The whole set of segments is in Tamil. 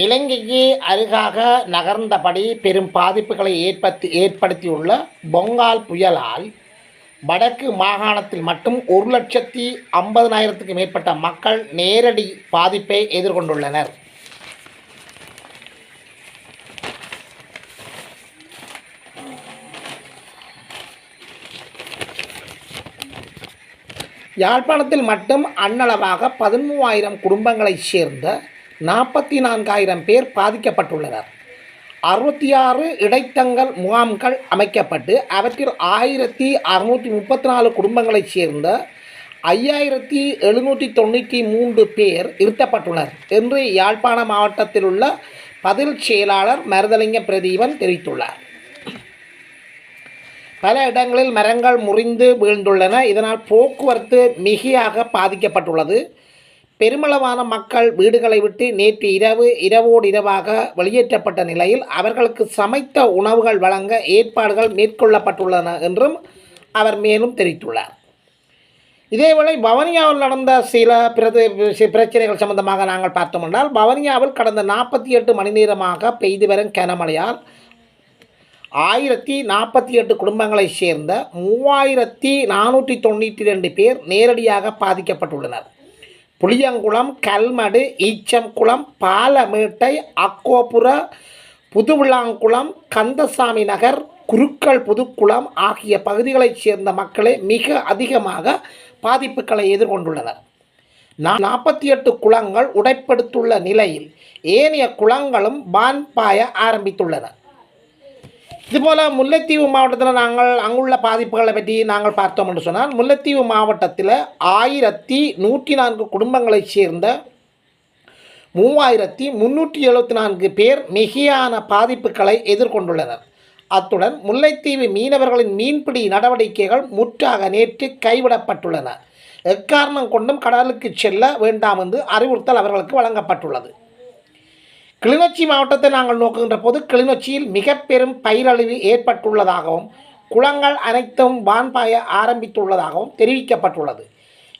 இலங்கைக்கு அருகாக நகர்ந்தபடி பெரும் பாதிப்புகளை ஏற்படுத்தி ஏற்படுத்தியுள்ள பொங்கால் புயலால் வடக்கு மாகாணத்தில் மட்டும் ஒரு லட்சத்தி ஐம்பதனாயிரத்துக்கு மேற்பட்ட மக்கள் நேரடி பாதிப்பை எதிர்கொண்டுள்ளனர். யாழ்ப்பாணத்தில் மட்டும் அன்னளவாக பதிமூவாயிரம் குடும்பங்களைச் சேர்ந்த நாற்பத்தி நான்காயிரம் பேர் பாதிக்கப்பட்டுள்ளனர். அறுபத்தி ஆறு இடைத்தங்கல் முகாம்கள் அமைக்கப்பட்டு அவற்றில் ஆயிரத்தி அறுநூற்றி முப்பத்தி நாலு குடும்பங்களைச் சேர்ந்த ஐயாயிரத்தி எழுநூற்றி தொண்ணூற்றி மூன்று பேர் இருத்தப்பட்டுள்ளனர் என்று யாழ்ப்பாண மாவட்டத்தில் உள்ள பதில் செயலாளர் மருதலிங்க பிரதீபன் தெரிவித்துள்ளார். பல இடங்களில் மரங்கள் முறிந்து வீழ்ந்துள்ளன. இதனால் போக்குவரத்து மிகையாக பாதிக்கப்பட்டுள்ளது. பெருமளவான மக்கள் வீடுகளை விட்டு நேற்று இரவு இரவோடு இரவாக வெளியேற்றப்பட்ட நிலையில் அவர்களுக்கு சமைத்த உணவுகள் வழங்க ஏற்பாடுகள் மேற்கொள்ளப்பட்டுள்ளன என்றும் அவர் மேலும் தெரிவித்துள்ளார். இதேவேளை பவனியாவில் நடந்த சில பிரதி பிரச்சனைகள் சம்பந்தமாக நாங்கள் பார்த்தோம் என்றால் பவனியாவில் கடந்த நாற்பத்தி எட்டு மணி நேரமாக பெய்து வரும் கனமழையால் ஆயிரத்தி நாற்பத்தி எட்டு குடும்பங்களைச் சேர்ந்த மூவாயிரத்தி நானூற்றி தொண்ணூற்றி ரெண்டு பேர் நேரடியாக பாதிக்கப்பட்டுள்ளனர். புளியங்குளம் கல்மடு ஈச்சம்குளம் பாலமேட்டை அக்கோபுர புதுவிளாங்குளம் கந்தசாமி நகர் குருக்கள் புதுக்குளம் ஆகிய பகுதிகளைச் சேர்ந்த மக்களே மிக அதிகமாக பாதிப்புகளை எதிர்கொண்டுள்ளனர். நாற்பத்தி எட்டு குளங்கள் உடைப்படுத்துள்ள நிலையில் ஏனைய குளங்களும் பான் பாய ஆரம்பித்துள்ளன. இதுபோல் முல்லைத்தீவு மாவட்டத்தில் நாங்கள் அங்குள்ள பாதிப்புகளை பற்றி நாங்கள் பார்த்தோம் என்று சொன்னால் முல்லைத்தீவு மாவட்டத்தில் ஆயிரத்தி நூற்றி நான்கு குடும்பங்களைச் சேர்ந்த மூவாயிரத்தி முந்நூற்றி எழுபத்தி நான்கு பேர் மிகையான பாதிப்புகளை எதிர்கொண்டுள்ளனர். அத்துடன் முல்லைத்தீவு மீனவர்களின் மீன்பிடி நடவடிக்கைகள் முற்றாக நேற்று கைவிடப்பட்டுள்ளன. எக்காரணம் கொண்டும் கடலுக்கு செல்ல வேண்டாம் என்று அறிவுறுத்தல் அவர்களுக்கு வழங்கப்பட்டுள்ளது. கிளிநொச்சி மாவட்டத்தை நாங்கள் நோக்குகின்ற போது கிளிநொச்சியில் மிக பெரும் பயிரழிவு ஏற்பட்டுள்ளதாகவும் குளங்கள் அனைத்தும் வான்பாய ஆரம்பித்துள்ளதாகவும் தெரிவிக்கப்பட்டுள்ளது.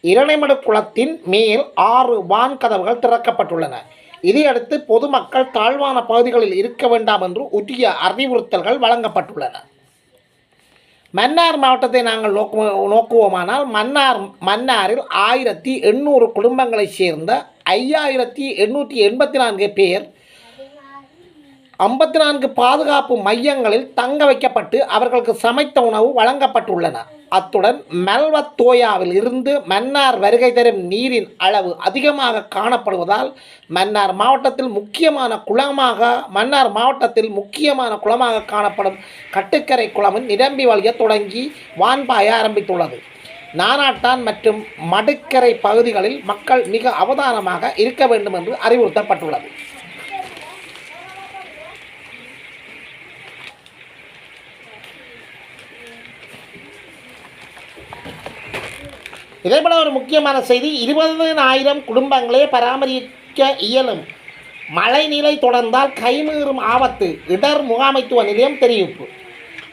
இரணைமடு குளத்தின் மேல் ஆறு வான் கதவுகள் திறக்கப்பட்டுள்ளன. இதையடுத்து பொதுமக்கள் தாழ்வான பகுதிகளில் இருக்க வேண்டாம் என்று உரிய அறிவுறுத்தல்கள் வழங்கப்பட்டுள்ளன. மன்னார் மாவட்டத்தை நாங்கள் நோக்கு நோக்குவோமானால் மன்னார் மன்னாரில் ஆயிரத்தி எண்ணூறு குடும்பங்களைச் சேர்ந்த ஐயாயிரத்தி எண்ணூற்றி எண்பத்தி நான்கு பேர் ஐம்பத்தி நான்கு பாதுகாப்பு மையங்களில் தங்க வைக்கப்பட்டு அவர்களுக்கு சமைத்த உணவு வழங்கப்பட்டுள்ளன. அத்துடன் மெல்வத்தோயாவில் இருந்து மன்னார் வருகை தரும் நீரின் அளவு அதிகமாக காணப்படுவதால் மன்னார் மாவட்டத்தில் முக்கியமான குளமாக மன்னார் மாவட்டத்தில் முக்கியமான குளமாக காணப்படும் கட்டுக்கரை குளமும் நிரம்பி வழிய தொடங்கி வான்பாய ஆரம்பித்துள்ளது. நானாட்டான் மற்றும் மடுக்கரை பகுதிகளில் மக்கள் மிக அவதானமாக இருக்க வேண்டும் என்று அறிவுறுத்தப்பட்டுள்ளது. இதேபோல் ஒரு முக்கியமான செய்தி இருபதனாயிரம் குடும்பங்களே பராமரிக்க இயலும். மழைநிலை தொடர்ந்தால் கைமீறும் ஆபத்து இடர் முகாமைத்துவ நிலையம் தெரிவிப்பு.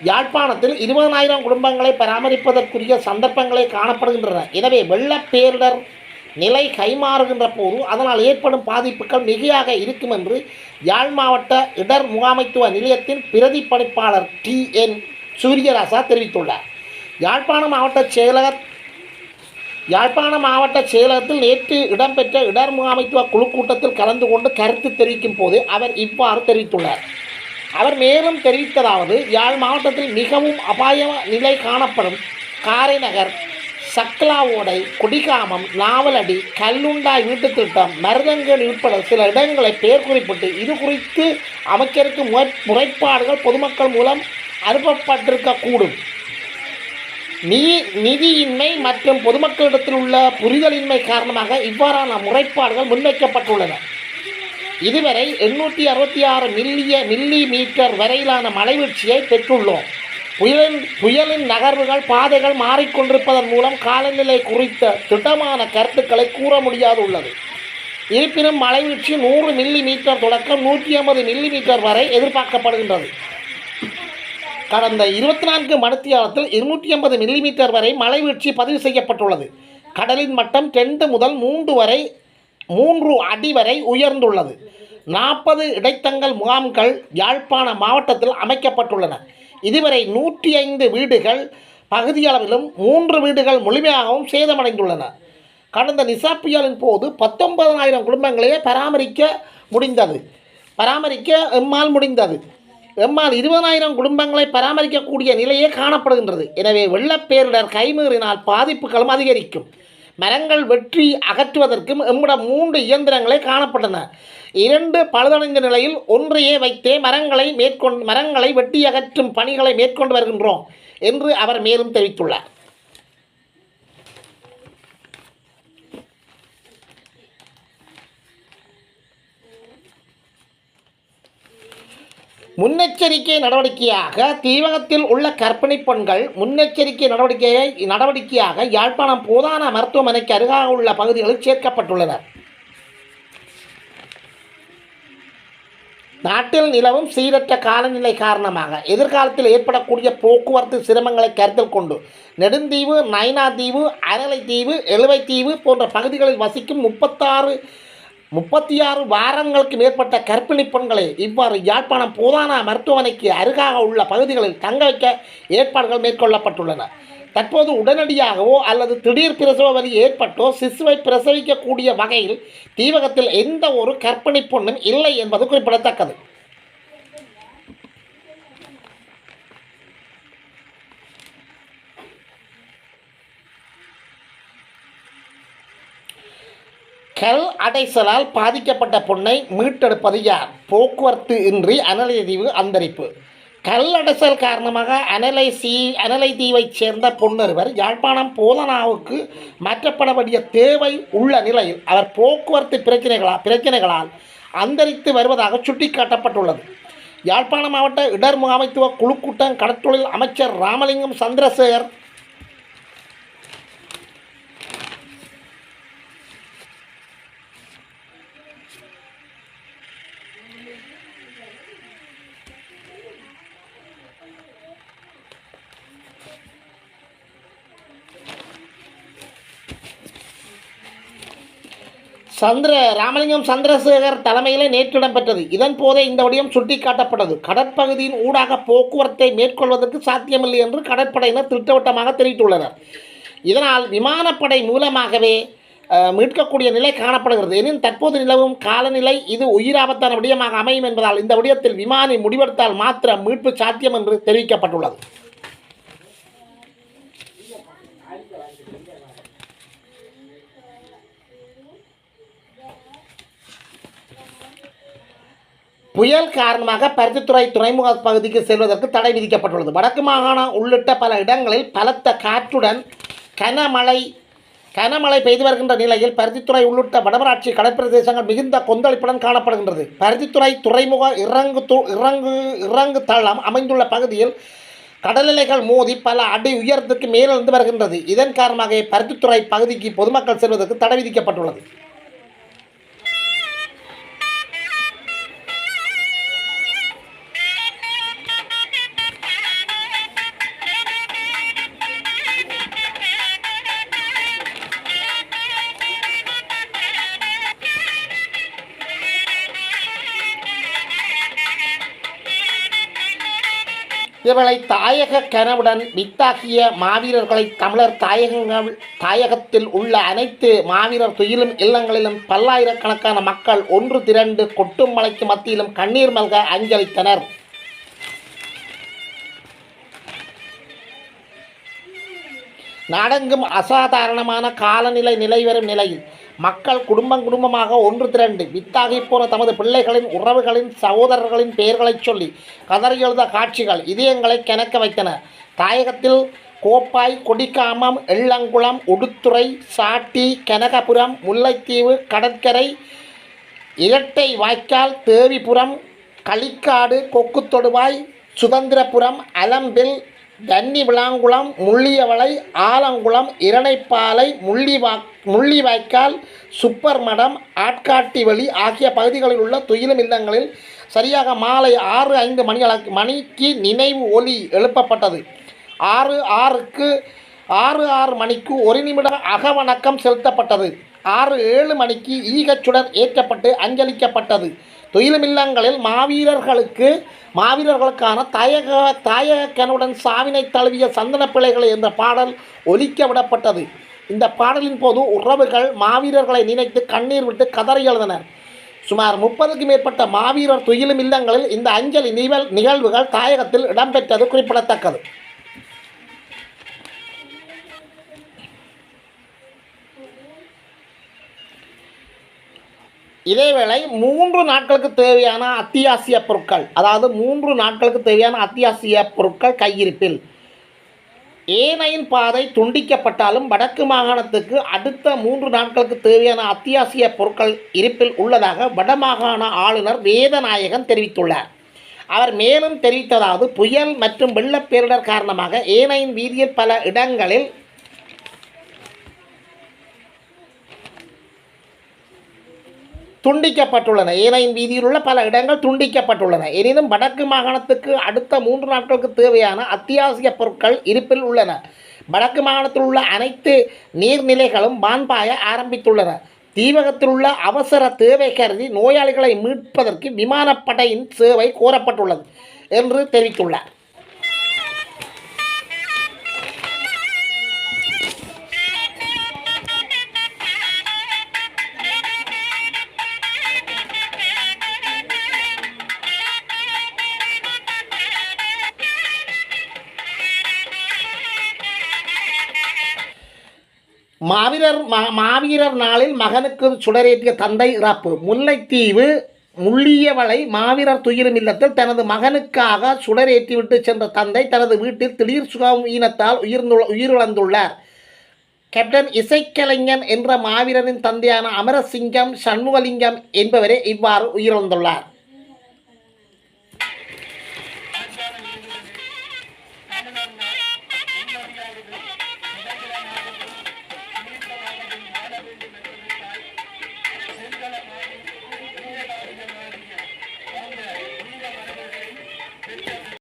யாழ்ப்பாணத்தில் இருபதனாயிரம் குடும்பங்களை பராமரிப்பதற்குரிய சந்தர்ப்பங்களே காணப்படுகின்றன. எனவே வெள்ளப்பேரிடர் நிலை கைமாறுகின்ற போது அதனால் ஏற்படும் பாதிப்புகள் மிகையாக இருக்கும் என்று யாழ் மாவட்ட இடர் முகாமைத்துவ நிலையத்தின் பிரதி பணிப்பாளர் டி என் சூரியராசா தெரிவித்துள்ளார். யாழ்ப்பாணம் மாவட்ட செயலகர் யாழ்ப்பாண மாவட்ட செயலகத்தில் நேற்று இடம்பெற்ற இடர் முகாமைத்துவ குழு கூட்டத்தில் கலந்து கொண்டு கருத்து தெரிவிக்கும் போது அவர் இவ்வாறு தெரிவித்துள்ளார். அவர் மேலும் தெரிவித்ததாவது யாழ் மாவட்டத்தில் மிகவும் அபாய நிலை காணப்படும் காரைநகர் சக்லாவோடை குடிகாமம் நாவலடி கல்லுண்டாய் வீட்டுத் திட்டம் மருதங்கள் உட்பட சில இடங்களை பெயர் குறிப்பிட்டு இது குறித்து அமைச்சருக்கு முறை முறைப்பாடுகள் பொதுமக்கள் மூலம் அனுப்பப்பட்டிருக்கக்கூடும். நீ நிதியின்மை மற்றும் பொதுமக்களிடத்தில் உள்ள புரிதலின்மை காரணமாக இவ்வாறான முறைப்பாடுகள் முன்வைக்கப்பட்டுள்ளன. இதுவரை எண்ணூற்றி அறுபத்தி ஆறு மில்லிய மில்லி மீட்டர் வரையிலான மலைவீழ்ச்சியை பெற்றுள்ளோம். புயலின் புயலின் நகர்வுகள் பாதைகள் மாறிக்கொண்டிருப்பதன் மூலம் காலநிலை குறித்த திட்டமான கருத்துக்களை கூற முடியாது உள்ளது இருப்பினும் மலைவீழ்ச்சி நூறு மில்லி மீட்டர் தொடக்கம் நூற்றி ஐம்பது மில்லி மீட்டர் வரை எதிர்பார்க்கப்படுகின்றது. கடந்த இருபத்தி நான்கு மணித்தியாலத்தில் இருநூற்றி ஐம்பது மில்லிமீட்டர் வரை மழை வீழ்ச்சி பதிவு செய்யப்பட்டுள்ளது. கடலின் மட்டம் ரெண்டு முதல் மூன்று வரை மூன்று அடி வரை உயர்ந்துள்ளது. நாற்பது இடைத்தங்கல் முகாம்கள் யாழ்ப்பாண மாவட்டத்தில் அமைக்கப்பட்டுள்ளன. இதுவரை நூற்றி ஐந்து வீடுகள் பகுதியளவிலும் மூன்று வீடுகள் முழுமையாகவும் சேதமடைந்துள்ளன. கடந்த நிசா புயலின் போது பத்தொன்பதனாயிரம் குடும்பங்களையே பராமரிக்க முடிந்தது. பராமரிக்க எம்மால் முடிந்தது. எம்மால் இருபதாயிரம் குடும்பங்களை பராமரிக்கக்கூடிய நிலையே காணப்படுகின்றது. எனவே வெள்ளப்பேரிடர் கைமீறினால் பாதிப்புகளும் அதிகரிக்கும். மரங்கள் வெற்றி அகற்றுவதற்கும் எம்மிடம் மூன்று இயந்திரங்களே காணப்பட்டன. இரண்டு பழுதடைந்த நிலையில் ஒன்றையே வைத்தே மரங்களை மேற்கொண்டு மரங்களை வெட்டி அகற்றும் பணிகளை மேற்கொண்டு வருகின்றோம் என்று அவர் மேலும் தெரிவித்துள்ளார். முன்னெச்சரிக்கை நடவடிக்கையாக தீவகத்தில் உள்ள கர்ப்பிணி பெண்கள் முன்னெச்சரிக்கை நடவடிக்கையை நடவடிக்கையாக யாழ்ப்பாணம் போதான மருத்துவமனைக்கு அருகாக உள்ள பகுதிகளில் சேர்க்கப்பட்டுள்ளனர். நாட்டில் நிலவும் சீரற்ற காலநிலை காரணமாக எதிர்காலத்தில் ஏற்படக்கூடிய போக்குவரத்து சிரமங்களை கருத்தில் கொண்டு நெடுந்தீவு நைனா தீவு அரளைத்தீவு எழுவைத்தீவு போன்ற பகுதிகளில் வசிக்கும் முப்பத்தாறு முப்பத்தி ஆறு வாரங்களுக்கு மேற்பட்ட கர்ப்பிணி பெண்களை இவ்வாறு யாழ்ப்பாணம் போதானா மருத்துவமனைக்கு அருகாக உள்ள பகுதிகளில் தங்க வைக்க ஏற்பாடுகள் மேற்கொள்ளப்பட்டுள்ளன. தற்போது உடனடியாகவோ அல்லது திடீர் பிரசவ வலி ஏற்பட்டோ சிசுவை பிரசவிக்கக்கூடிய வகையில் தீவகத்தில் எந்த ஒரு கற்பிணி பொண்ணும் இல்லை என்பது குறிப்பிடத்தக்கது. அடைசலால் பாதிக்கப்பட்ட பொண்ணை மீட்டெடுப்பது யார்? போக்குவரத்து இன்றி அனலை தீவு அந்தரிப்பு. கல்லடைசல் காரணமாக அனலை சீ அனலை தீவைச் சேர்ந்த பொன்னொருவர் யாழ்ப்பாணம் போதனாவுக்கு மாற்றப்பட வேண்டிய தேவை உள்ள நிலையில் அவர் போக்குவரத்து பிரச்சனைகளால் பிரச்சனைகளால் அந்தரித்து வருவதாக சுட்டிக்காட்டப்பட்டுள்ளது. யாழ்ப்பாண மாவட்ட இடர் முகாமைத்துவ குழுக்கூட்டம் கடற்தொழில் அமைச்சர் ராமலிங்கம் சந்திரசேகர் சந்திர ராமலிங்கம் சந்திரசேகர் தலைமையில் நேற்று இடம்பெற்றது. இதன் போதே இந்த விடயம் சுட்டிக்காட்டப்பட்டது. கடற்பகுதியின் ஊடாக போக்குவரத்தை மேற்கொள்வதற்கு சாத்தியமில்லை என்று கடற்படையினர் திட்டவட்டமாக தெரிவித்துள்ளனர். இதனால் விமானப்படை மூலமாகவே மீட்கக்கூடிய நிலை காணப்படுகிறது. எனினும் தற்போது நிலவும் காலநிலை இது உயிராபத்தான விடயமாக அமையும் என்பதால் இந்த விடயத்தில் விமானி முடிவெடுத்தால் மாத்திரம் மீட்பு சாத்தியம் என்று தெரிவிக்கப்பட்டுள்ளது. புயல் காரணமாக பருத்தித்துறை துறைமுக பகுதிக்கு செல்வதற்கு தடை விதிக்கப்பட்டுள்ளது. வடக்கு மாகாணம் உள்ளிட்ட பல இடங்களில் பலத்த காற்றுடன் கனமழை கனமழை பெய்து வருகின்ற நிலையில் பருத்தித்துறை உள்ளிட்ட வடமராட்சி கடற்பிரதேசங்கள் மிகுந்த கொந்தளிப்புடன் காணப்படுகின்றது. பருத்தித்துறை துறைமுக இறங்கு து இறங்கு இறங்கு தளம் அமைந்துள்ள பகுதியில் கடலிலைகள் மோதி பல அடி உயரத்துக்கு மேலிருந்து வருகின்றது. இதன் காரணமாக பருத்தித்துறை பகுதிக்கு பொதுமக்கள் செல்வதற்கு தடை விதிக்கப்பட்டுள்ளது. இவளை தாயக கனவுடன் வித்தாகிய மாவீரர்களை தமிழர் தாயகங்கள் தாயகத்தில் உள்ள அனைத்து மாவீரர் துயிலும் இல்லங்களிலும் பல்லாயிரக்கணக்கான மக்கள் ஒன்று திரண்டு கொட்டும் மலைக்கு மத்தியிலும் கண்ணீர் மல்க அஞ்சலித்தனர். நாடெங்கும் அசாதாரணமான காலநிலை நிலைவரும் நிலையில் மக்கள் குடும்பம் குடும்பமாக ஒன்று திரண்டு வித்தாகி போன தமது பிள்ளைகளின் உறவுகளின் சகோதரர்களின் பெயர்களைச் சொல்லி கதறி எழுத காட்சிகள் இதயங்களை கிணக்க வைத்தன. தாயகத்தில் கோப்பாய் கொடிக்காமம் எள்ளங்குளம் உடுத்துறை சாட்டி கனகபுரம் முல்லைத்தீவு கடற்கரை இரட்டை வாய்க்கால் தேவிபுரம் களிக்காடு கொக்குத்தொடுவாய் சுதந்திரபுரம் அலம்பில் தன்னி விளாங்குளம் முள்ளியவளை ஆலங்குளம் இரணைப்பாலை முள்ளிவா முள்ளிவாய்க்கால் சுப்பர் மடம் ஆட்காட்டிவெளி ஆகிய பகுதிகளில் உள்ள துயிலும் இல்லங்களில் சரியாக மாலை ஆறு ஐந்து மணி அள- மணிக்கு நினைவு ஒலி எழுப்பப்பட்டது. ஆறு ஆறுக்கு ஆறு ஆறு மணிக்கு ஒரு நிமிடம் அகவணக்கம் செலுத்தப்பட்டது. ஆறு ஏழு மணிக்கு ஈகச்சுடர் ஏற்றப்பட்டு அஞ்சலிக்கப்பட்டது. துயிலுமில்லங்களில் மாவீரர்களுக்கு மாவீரர்களுக்கான தாயக தாயக கனுடன் சாவினை தழுவிய சந்தன பிள்ளைகளை என்ற பாடல் ஒலிக்க விடப்பட்டது. இந்த பாடலின் போது உறவுகள் மாவீரர்களை நினைத்து கண்ணீர் விட்டு கதறி எழுதினர் சுமார் முப்பதுக்கு மேற்பட்ட மாவீரர் துயிலும் இல்லங்களில் இந்த அஞ்சலி நிகழ் நிகழ்வுகள் தாயகத்தில் இடம்பெற்றது குறிப்பிடத்தக்கது. இதேவேளை மூன்று நாட்களுக்கு தேவையான அத்தியாவசிய பொருட்கள் அதாவது மூன்று நாட்களுக்கு தேவையான அத்தியாவசிய பொருட்கள் கையிருப்பில். ஏனையின் பாதை துண்டிக்கப்பட்டாலும் வடக்கு மாகாணத்துக்கு அடுத்த மூன்று நாட்களுக்கு தேவையான அத்தியாவசிய பொருட்கள் இருப்பில் உள்ளதாக வடமாகாண ஆளுநர் வேதநாயகன் தெரிவித்துள்ளார். அவர் மேலும் தெரிவித்ததாவது புயல் மற்றும் வெள்ளப்பேரிடர் காரணமாக ஏனையின் வீதியில் பல இடங்களில் துண்டிக்கப்பட்டுள்ளன. ஏனையின் வீதியில் உள்ள பல இடங்கள் துண்டிக்கப்பட்டுள்ளன. எனினும் வடக்கு மாகாணத்துக்கு அடுத்த மூன்று நாட்களுக்கு தேவையான அத்தியாவசிய பொருட்கள் இருப்பில் உள்ளன. வடக்கு மாகாணத்தில் உள்ள அனைத்து நீர்நிலைகளும் வான்பாய ஆரம்பித்துள்ளன. தீவகத்தில் உள்ள அவசர தேவை கருதி நோயாளிகளை மீட்பதற்கு விமானப்படையின் சேவை கோரப்பட்டுள்ளது என்று தெரிவித்துள்ளார். மாவீரர் மா- மாவீரர் நாளில் மகனுக்கு சுடரேற்றிய தந்தை இறப்பு. முல்லைத்தீவு முள்ளியவளை மாவீரர் துயிரும் இல்லத்தில் தனது மகனுக்காக சுடரேற்றிவிட்டு சென்ற தந்தை தனது வீட்டில் திடீர் சுகவீனத்தால் உயிர்ந்துள்ள உயிரிழந்துள்ளார். கேப்டன் இசைக்கலைஞன் என்ற மாவீரரின் தந்தையான அமரசிங்கம் சண்முகலிங்கம் என்பவரே இவ்வாறு உயிரிழந்துள்ளார்.